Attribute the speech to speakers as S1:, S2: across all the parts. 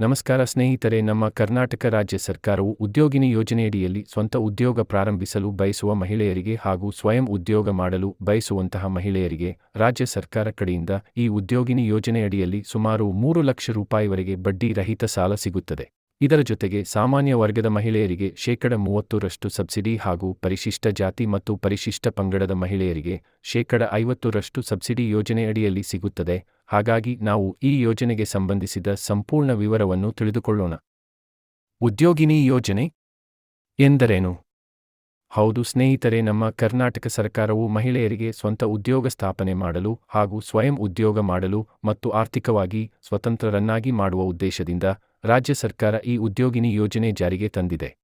S1: ನಮಸ್ಕಾರ ಸ್ನೇಹಿತರೆ, ನಮ್ಮ ಕರ್ನಾಟಕ ರಾಜ್ಯ ಸರ್ಕಾರವು ಉದ್ಯೋಗಿನಿ ಯೋಜನೆಯಡಿಯಲ್ಲಿ ಸ್ವಂತ ಉದ್ಯೋಗ ಪ್ರಾರಂಭಿಸಲು ಬಯಸುವ ಮಹಿಳೆಯರಿಗೆ ಹಾಗೂ ಸ್ವಯಂ ಉದ್ಯೋಗ ಮಾಡಲು ಬಯಸುವಂತಹ ಮಹಿಳೆಯರಿಗೆ ರಾಜ್ಯ ಸರ್ಕಾರ ಕಡೆಯಿಂದ ಈ ಉದ್ಯೋಗಿನಿ ಯೋಜನೆಯಡಿಯಲ್ಲಿ ಸುಮಾರು ಮೂರು ಲಕ್ಷ ರೂಪಾಯಿವರೆಗೆ ಬಡ್ಡಿ ರಹಿತ ಸಾಲ ಸಿಗುತ್ತದೆ. ಇದರ ಜೊತೆಗೆ ಸಾಮಾನ್ಯ ವರ್ಗದ ಮಹಿಳೆಯರಿಗೆ ಶೇಕಡ ಮೂವತ್ತರಷ್ಟು ಸಬ್ಸಿಡಿ ಹಾಗೂ ಪರಿಶಿಷ್ಟ ಜಾತಿ ಮತ್ತು ಪರಿಶಿಷ್ಟ ಪಂಗಡದ ಮಹಿಳೆಯರಿಗೆ ಶೇಕಡ ಐವತ್ತರಷ್ಟು ಸಬ್ಸಿಡಿ ಯೋಜನೆಯಡಿಯಲ್ಲಿ ಸಿಗುತ್ತದೆ. ಹಾಗಾಗಿ ನಾವು ಈ ಯೋಜನೆಗೆ ಸಂಬಂಧಿಸಿದ ಸಂಪೂರ್ಣ ವಿವರವನ್ನು ತಿಳಿದುಕೊಳ್ಳೋಣ. ಉದ್ಯೋಗಿನಿ ಯೋಜನೆ ಎಂದರೇನು? ಹೌದು, ಸ್ನೇಹಿತರೆ, ನಮ್ಮ ಕರ್ನಾಟಕ ಸರ್ಕಾರವು ಮಹಿಳೆಯರಿಗೆ ಸ್ವಂತ ಉದ್ಯೋಗ ಸ್ಥಾಪನೆ ಮಾಡಲು ಹಾಗೂ ಸ್ವಯಂ ಉದ್ಯೋಗ ಮಾಡಲು ಮತ್ತು ಆರ್ಥಿಕವಾಗಿ ಸ್ವತಂತ್ರರನ್ನಾಗಿ ಮಾಡುವ ಉದ್ದೇಶದಿಂದ ರಾಜ್ಯ ಸರ್ಕಾರ ಈ ಉದ್ಯೋಗಿನಿ ಯೋಜನೆ ಜಾರಿಗೆ ತಂದಿದೆ.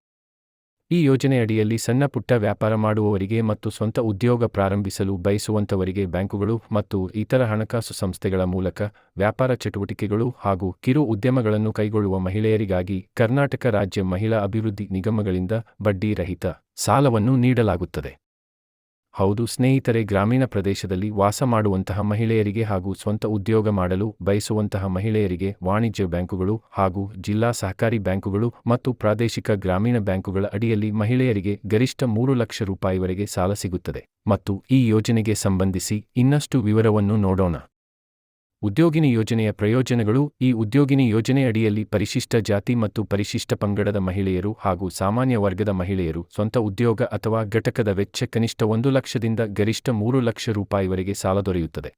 S1: ಈ ಯೋಜನೆಯಡಿಯಲ್ಲಿ ಸಣ್ಣ ಪುಟ್ಟ ವ್ಯಾಪಾರ ಮಾಡುವವರಿಗೆ ಮತ್ತು ಸ್ವಂತ ಉದ್ಯೋಗ ಪ್ರಾರಂಭಿಸಲು ಬಯಸುವಂಥವರಿಗೆ ಬ್ಯಾಂಕುಗಳು ಮತ್ತು ಇತರ ಹಣಕಾಸು ಸಂಸ್ಥೆಗಳ ಮೂಲಕ ವ್ಯಾಪಾರ ಚಟುವಟಿಕೆಗಳು ಹಾಗೂ ಕಿರು ಉದ್ಯಮಗಳನ್ನು ಕೈಗೊಳ್ಳುವ ಮಹಿಳೆಯರಿಗಾಗಿ ಕರ್ನಾಟಕ ರಾಜ್ಯ ಮಹಿಳಾ ಅಭಿವೃದ್ಧಿ ನಿಗಮಗಳಿಂದ ಬಡ್ಡಿರಹಿತ ಸಾಲವನ್ನು ನೀಡಲಾಗುತ್ತದೆ. ಹೌದು, ಸ್ನೇಹಿತರೆ, ಗ್ರಾಮೀಣ ಪ್ರದೇಶದಲ್ಲಿ ವಾಸ ಮಾಡುವಂತಹ ಮಹಿಳೆಯರಿಗೆ ಹಾಗೂ ಸ್ವಂತ ಉದ್ಯೋಗ ಮಾಡಲು ಬಯಸುವಂತಹ ಮಹಿಳೆಯರಿಗೆ ವಾಣಿಜ್ಯ ಬ್ಯಾಂಕುಗಳು ಹಾಗೂ ಜಿಲ್ಲಾ ಸಹಕಾರಿ ಬ್ಯಾಂಕುಗಳು ಮತ್ತು ಪ್ರಾದೇಶಿಕ ಗ್ರಾಮೀಣ ಬ್ಯಾಂಕುಗಳ ಅಡಿಯಲ್ಲಿ ಮಹಿಳೆಯರಿಗೆ ಗರಿಷ್ಠ ಮೂರು ಲಕ್ಷ ರೂಪಾಯಿವರೆಗೆ ಸಾಲ ಸಿಗುತ್ತದೆ. ಮತ್ತು ಈ ಯೋಜನೆಗೆ ಸಂಬಂಧಿಸಿ ಇನ್ನಷ್ಟು ವಿವರವನ್ನು ನೋಡೋಣ. ಉದ್ಯೋಗಿನಿ ಯೋಜನೆಯ ಪ್ರಯೋಜನಗಳು ಈ ಉದ್ಯೋಗಿನಿ ಯೋಜನೆಯಡಿಯಲ್ಲಿ ಪರಿಶಿಷ್ಟ ಜಾತಿ ಮತ್ತು ಪರಿಶಿಷ್ಟ ಪಂಗಡದ ಮಹಿಳೆಯರು ಹಾಗೂ ಸಾಮಾನ್ಯ ವರ್ಗದ ಮಹಿಳೆಯರು ಸ್ವಂತ ಉದ್ಯೋಗ ಅಥವಾ ಘಟಕದ ವೆಚ್ಚ ಕನಿಷ್ಠ ಒಂದು ಲಕ್ಷದಿಂದ ಗರಿಷ್ಠ ಮೂರು ಲಕ್ಷ ರೂಪಾಯಿವರೆಗೆ ಸಾಲ ದೊರೆಯುತ್ತದೆ.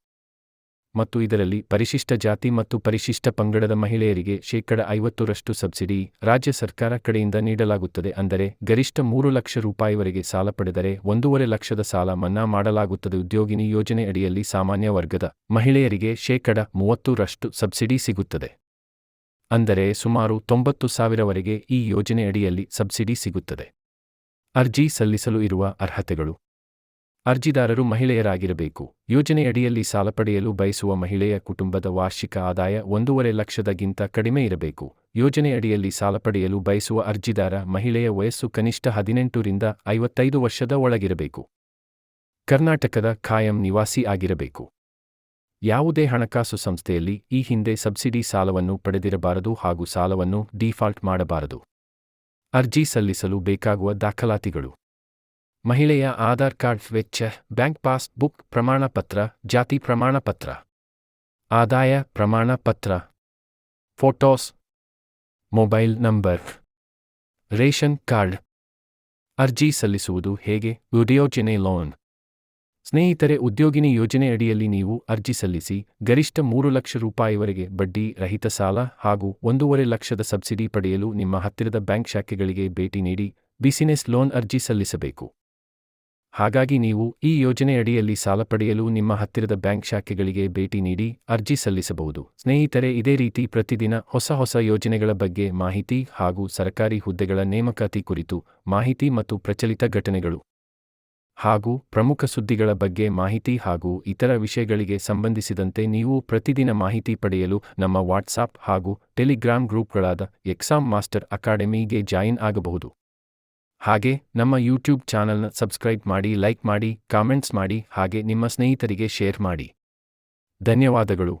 S1: ಮತ್ತು ಇದರಲ್ಲಿ ಪರಿಶಿಷ್ಟ ಜಾತಿ ಮತ್ತು ಪರಿಶಿಷ್ಟ ಪಂಗಡದ ಮಹಿಳೆಯರಿಗೆ ಶೇಕಡ ಐವತ್ತರಷ್ಟು ಸಬ್ಸಿಡಿ ರಾಜ್ಯ ಸರ್ಕಾರ ಕಡೆಯಿಂದ ನೀಡಲಾಗುತ್ತದೆ ಅಂದರೆ ಗರಿಷ್ಠ ಮೂರು ಲಕ್ಷ ರೂಪಾಯಿವರೆಗೆ ಸಾಲ ಪಡೆದರೆ ಒಂದೂವರೆ ಲಕ್ಷದ ಸಾಲ ಮನ್ನಾ ಮಾಡಲಾಗುತ್ತದೆ ಉದ್ಯೋಗಿನಿ ಯೋಜನೆ ಅಡಿಯಲ್ಲಿ ಸಾಮಾನ್ಯ ವರ್ಗದ ಮಹಿಳೆಯರಿಗೆ ಶೇಕಡ ಮೂವತ್ತರಷ್ಟು ಸಬ್ಸಿಡಿ ಸಿಗುತ್ತದೆ. ಅಂದರೆ ಸುಮಾರು ತೊಂಬತ್ತು ಸಾವಿರವರೆಗೆ ಈ ಯೋಜನೆ ಅಡಿಯಲ್ಲಿ ಸಬ್ಸಿಡಿ ಸಿಗುತ್ತದೆ. ಅರ್ಜಿ ಸಲ್ಲಿಸಲು ಇರುವ ಅರ್ಹತೆಗಳು. ಅರ್ಜಿದಾರರು ಮಹಿಳೆಯರಾಗಿರಬೇಕು. ಯೋಜನೆಯಡಿಯಲ್ಲಿ ಸಾಲ ಪಡೆಯಲು ಬಯಸುವ ಮಹಿಳೆಯ ಕುಟುಂಬದ ವಾರ್ಷಿಕ ಆದಾಯ ಒಂದೂವರೆ ಲಕ್ಷದಗಿಂತ ಕಡಿಮೆ ಇರಬೇಕು. ಯೋಜನೆಯಡಿಯಲ್ಲಿ ಸಾಲ ಪಡೆಯಲು ಬಯಸುವ ಅರ್ಜಿದಾರ ಮಹಿಳೆಯ ವಯಸ್ಸು ಕನಿಷ್ಠ ಹದಿನೆಂಟರಿಂದ ಐವತ್ತೈದು ವರ್ಷದ ಒಳಗಿರಬೇಕು. ಕರ್ನಾಟಕದ ಖಾಯಂ ನಿವಾಸಿ ಆಗಿರಬೇಕು. ಯಾವುದೇ ಹಣಕಾಸು ಸಂಸ್ಥೆಯಲ್ಲಿ ಈ ಹಿಂದೆ ಸಬ್ಸಿಡಿ ಸಾಲವನ್ನು ಪಡೆದಿರಬಾರದು ಹಾಗೂ ಸಾಲವನ್ನು ಡಿಫಾಲ್ಟ್ ಮಾಡಬಾರದು. ಅರ್ಜಿ ಸಲ್ಲಿಸಲು ಬೇಕಾಗುವ ದಾಖಲಾತಿಗಳು. ಮಹಿಳೆಯ ಆಧಾರ್ ಕಾರ್ಡ್ ವೆಚ್ಚ ಬ್ಯಾಂಕ್ ಪಾಸ್ ಬುಕ್ ಪ್ರಮಾಣಪತ್ರ, ಜಾತಿ ಪ್ರಮಾಣಪತ್ರ. ಆದಾಯ ಪ್ರಮಾಣಪತ್ರ. Photos. Mobile number. Ration card. ಅರ್ಜಿ ಸಲ್ಲಿಸುವುದು ಹೇಗೆ? ಉದ್ಯೋಜನೆ ಲೋನ್. ಸ್ನೇಹಿತರೆ, ಉದ್ಯೋಗಿನಿ ಯೋಜನೆ ಅಡಿಯಲ್ಲಿ ನೀವು ಅರ್ಜಿ ಸಲ್ಲಿಸಿ, ಗರಿಷ್ಠ ಮೂರು ಲಕ್ಷ ರೂಪಾಯಿವರೆಗೆ ಬಡ್ಡಿ, ರಹಿತ ಸಾಲ ಹಾಗೂ ಒಂದೂವರೆ ಲಕ್ಷದ ಸಬ್ಸಿಡಿ ಪಡೆಯಲು ನಿಮ್ಮ ಹತ್ತಿರದ ಬ್ಯಾಂಕ್ ಶಾಖೆಗಳಿಗೆ ಭೇಟಿ ನೀಡಿ, ಬಿಸಿನೆಸ್ ಲೋನ್ ಅರ್ಜಿ ಸಲ್ಲಿಸಬೇಕು. ಹಾಗಾಗಿ ನೀವು ಈ ಯೋಜನೆಯಡಿಯಲ್ಲಿ ಸಾಲ ಪಡೆಯಲು ನಿಮ್ಮ ಹತ್ತಿರದ ಬ್ಯಾಂಕ್ ಶಾಖೆಗಳಿಗೆ ಭೇಟಿ ನೀಡಿ ಅರ್ಜಿ ಸಲ್ಲಿಸಬಹುದು. ಸ್ನೇಹಿತರೆ, ಇದೇ ರೀತಿ ಪ್ರತಿದಿನ ಹೊಸ ಹೊಸ ಯೋಜನೆಗಳ ಬಗ್ಗೆ ಮಾಹಿತಿ ಹಾಗೂ ಸರ್ಕಾರಿ ಹುದ್ದೆಗಳ ನೇಮಕಾತಿ ಕುರಿತು ಮಾಹಿತಿ ಮತ್ತು ಪ್ರಚಲಿತ ಘಟನೆಗಳು ಹಾಗೂ ಪ್ರಮುಖ ಸುದ್ದಿಗಳ ಬಗ್ಗೆ ಮಾಹಿತಿ ಹಾಗೂ ಇತರ ವಿಷಯಗಳಿಗೆ ಸಂಬಂಧಿಸಿದಂತೆ ನೀವು ಪ್ರತಿದಿನ ಮಾಹಿತಿ ಪಡೆಯಲು ನಮ್ಮ ವಾಟ್ಸಾಪ್ ಹಾಗೂ ಟೆಲಿಗ್ರಾಮ್ ಗ್ರೂಪ್ಗಳಾದ ಎಕ್ಸಾಮ್ ಮಾಸ್ಟರ್ ಅಕಾಡೆಮಿಗೆ ಜಾಯಿನ್ ಆಗಬಹುದು. ಹಾಗೆ ನಮ್ಮ ಯೂಟ್ಯೂಬ್ ಚಾನಲ್ನ ಸಬ್ಸ್ಕ್ರೈಬ್ ಮಾಡಿ ಲೈಕ್ ಮಾಡಿ ಕಾಮೆಂಟ್ಸ್ ಮಾಡಿ, ಹಾಗೆ ನಿಮ್ಮ ಸ್ನೇಹಿತರಿಗೆ ಶೇರ್ ಮಾಡಿ. ಧನ್ಯವಾದಗಳು.